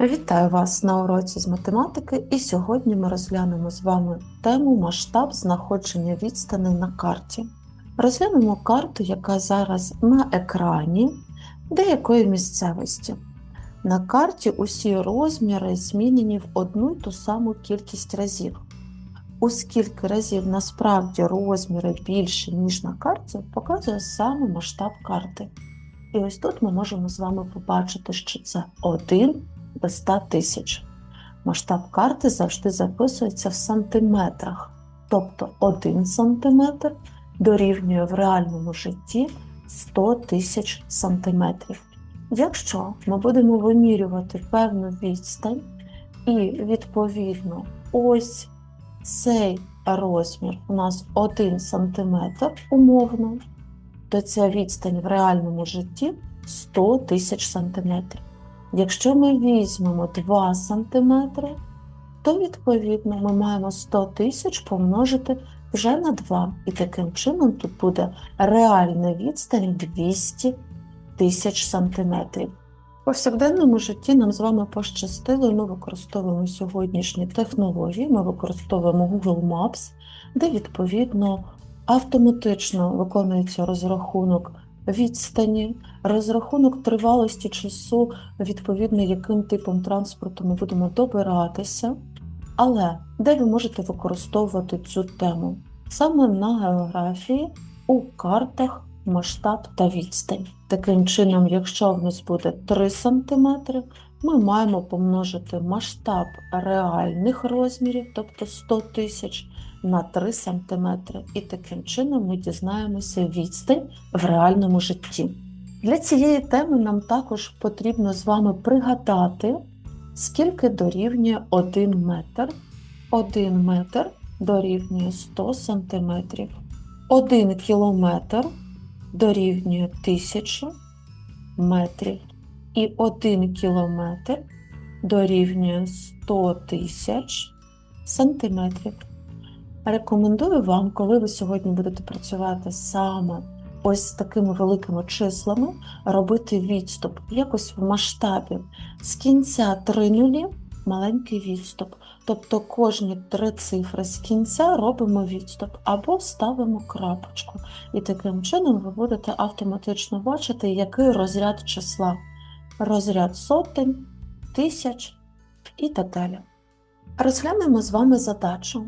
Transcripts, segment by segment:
Вітаю вас на уроці з математики, і сьогодні ми розглянемо з вами тему масштаб знаходження відстаней на карті. Розглянемо карту, яка зараз на екрані деякої місцевості. На карті усі розміри змінені в одну й ту саму кількість разів. У скільки разів насправді розміри більше, ніж на карті, показує саме масштаб карти. І ось тут ми можемо з вами побачити, що це 1 до 100 тисяч. Масштаб карти завжди записується в сантиметрах, тобто 1 сантиметр дорівнює в реальному житті 100 тисяч сантиметрів. Якщо ми будемо вимірювати певну відстань, і відповідно ось цей розмір у нас 1 сантиметр умовно, то ця відстань в реальному житті 100 тисяч сантиметрів. Якщо ми візьмемо 2 см, то відповідно ми маємо 100 тисяч помножити вже на 2. І таким чином тут буде реальна відстань 200 тисяч сантиметрів. У повсякденному житті нам з вами пощастило, ми використовуємо сьогоднішні технології, ми використовуємо Google Maps, де відповідно автоматично виконується розрахунок відстані, розрахунок тривалості часу, відповідно, яким типом транспорту ми будемо добиратися. Але де ви можете використовувати цю тему? Саме на географії, у картах, масштаб та відстань. Таким чином, якщо в нас буде 3 см, ми маємо помножити масштаб реальних розмірів, тобто 100 тисяч, на 3 см. І таким чином ми дізнаємося відстань в реальному житті. Для цієї теми нам також потрібно з вами пригадати, скільки дорівнює 1 метр. 1 метр дорівнює 100 см. 1 кілометр дорівнює 1000 метрів. І 1 кілометр дорівнює 100 тисяч сантиметрів. Рекомендую вам, коли ви сьогодні будете працювати саме ось з такими великими числами, робити відступ якось в масштабі. З кінця три нулі маленький відступ. Тобто кожні три цифри з кінця робимо відступ або ставимо крапочку. І таким чином ви будете автоматично бачити, який розряд числа. Розряд сотень, тисяч і так далі. Розглянемо з вами задачу.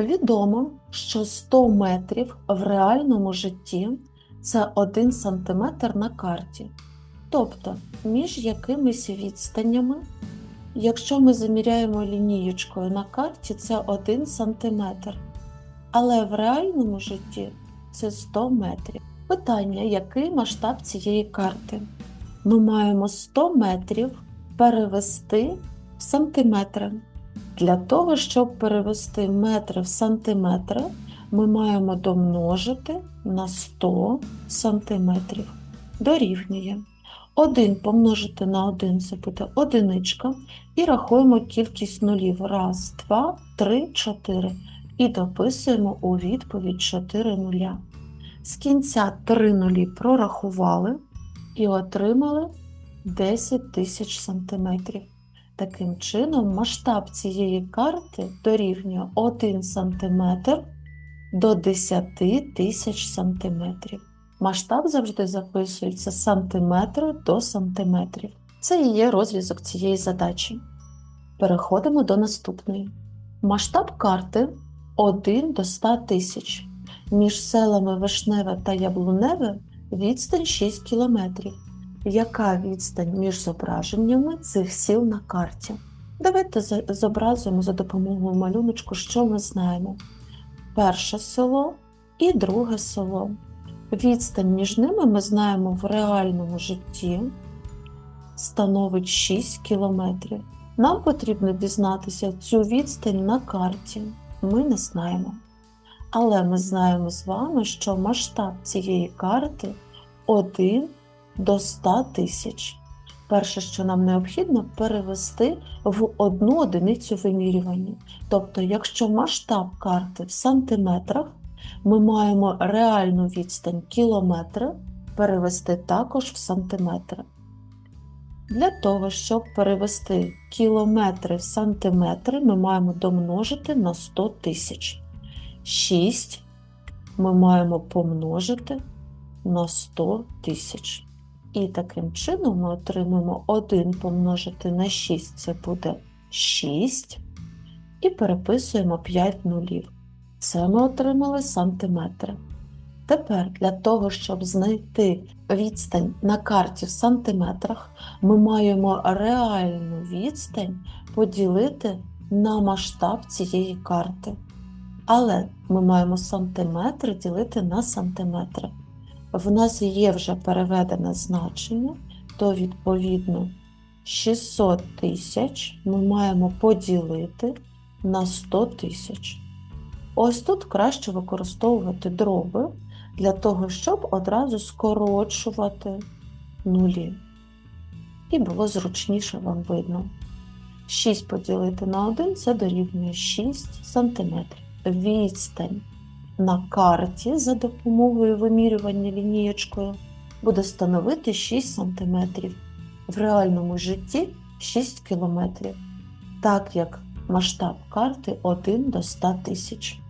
Відомо, що 100 метрів в реальному житті це 1 см на карті. Тобто, між якимись відстанями, якщо ми заміряємо лінієчкою на карті, це 1 см. Але в реальному житті це 100 метрів. Питання, який масштаб цієї карти? Ми маємо 100 метрів перевести в сантиметри. Для того, щоб перевести метри в сантиметри, ми маємо домножити на 100 сантиметрів. Дорівнює. 1 помножити на 1 це буде одиничка. І рахуємо кількість нулів. Раз, два, три, чотири. І дописуємо у відповідь 4 нуля. З кінця 3 нулі прорахували і отримали 10 тисяч сантиметрів. Таким чином, масштаб цієї карти дорівнює 1 см до 10 тисяч сантиметрів. Масштаб завжди записується сантиметри до сантиметрів. Це і є розв'язок цієї задачі. Переходимо до наступної. Масштаб карти 1 до 100 тисяч. Між селами Вишневе та Яблуневе відстань 6 кілометрів яка відстань між зображеннями цих сіл на карті. Давайте зобразуємо за допомогою малюночку, що ми знаємо. Перше село і друге село. Відстань між ними ми знаємо в реальному житті становить 6 кілометрів. Нам потрібно дізнатися цю відстань на карті. Ми не знаємо. Але ми знаємо з вами, що масштаб цієї карти 1 до 100 тисяч. Перше, що нам необхідно, перевести в одну одиницю вимірювання. Тобто, якщо масштаб карти в сантиметрах, ми маємо реальну відстань кілометри перевести також в сантиметри. Для того, щоб перевести кілометри в сантиметри, ми маємо домножити на 100 тисяч. 6 ми маємо помножити на 100 тисяч. І таким чином ми отримаємо 1 помножити на 6, це буде 6. І переписуємо 5 нулів. Це ми отримали сантиметри. Тепер для того, щоб знайти відстань на карті в сантиметрах, ми маємо реальну відстань поділити на масштаб цієї карти. Але ми маємо сантиметри ділити на сантиметри. В нас є вже переведене значення, то відповідно 600 тисяч ми маємо поділити на 100 тисяч. Ось тут краще використовувати дроби для того, щоб одразу скорочувати нулі. І було зручніше вам видно. 6 поділити на 1 це дорівнює 6 см. Відстань на карті за допомогою вимірювання лінієчкою буде становити 6 см. В реальному житті 6 км, так як масштаб карти 1 до 100 тисяч.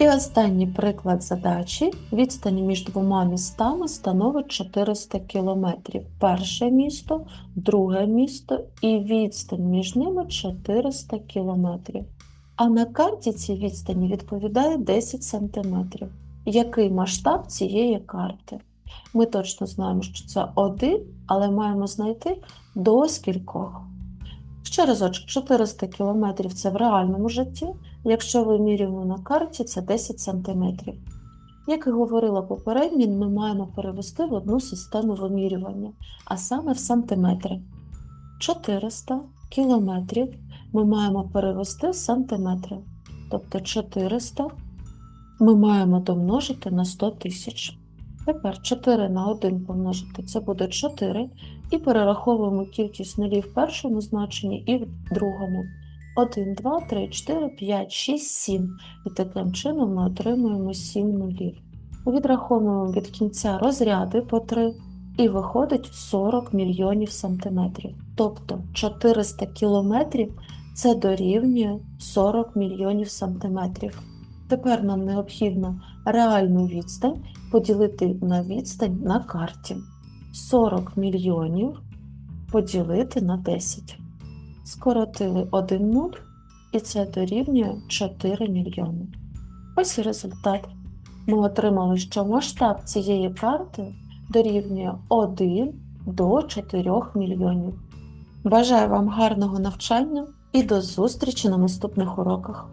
І останній приклад задачі. Відстань між двома містами становить 400 км. Перше місто, друге місто і відстань між ними 400 км. А на карті ці відстані відповідає 10 см. Який масштаб цієї карти? Ми точно знаємо, що це один, але маємо знайти до скількох. Ще разочок, 400 км це в реальному житті, якщо вимірюємо на карті, це 10 см. Як і говорила попередньо, ми маємо перевести в одну систему вимірювання, а саме в сантиметри. 400 км ми маємо перевести сантиметри. Тобто 400 ми маємо домножити на 100 тисяч. Тепер 4 на 1 помножити це буде 4, і перераховуємо кількість нулів в першому значенні і в другому. 1, 2, 3, 4, 5, 6, 7. І таким чином ми отримуємо 7 нулів. Відраховуємо від кінця розряди по 3 і виходить 40 мільйонів сантиметрів. Тобто 400 кілометрів це дорівнює 40 мільйонів сантиметрів. Тепер нам необхідно реальну відстань поділити на відстань на карті. 40 мільйонів поділити на 10. Скоротили 1 нуль, і це дорівнює 4 мільйони. Ось і результат. Ми отримали, що масштаб цієї карти дорівнює 1 до 4 мільйонів. Бажаю вам гарного навчання і до зустрічі на наступних уроках!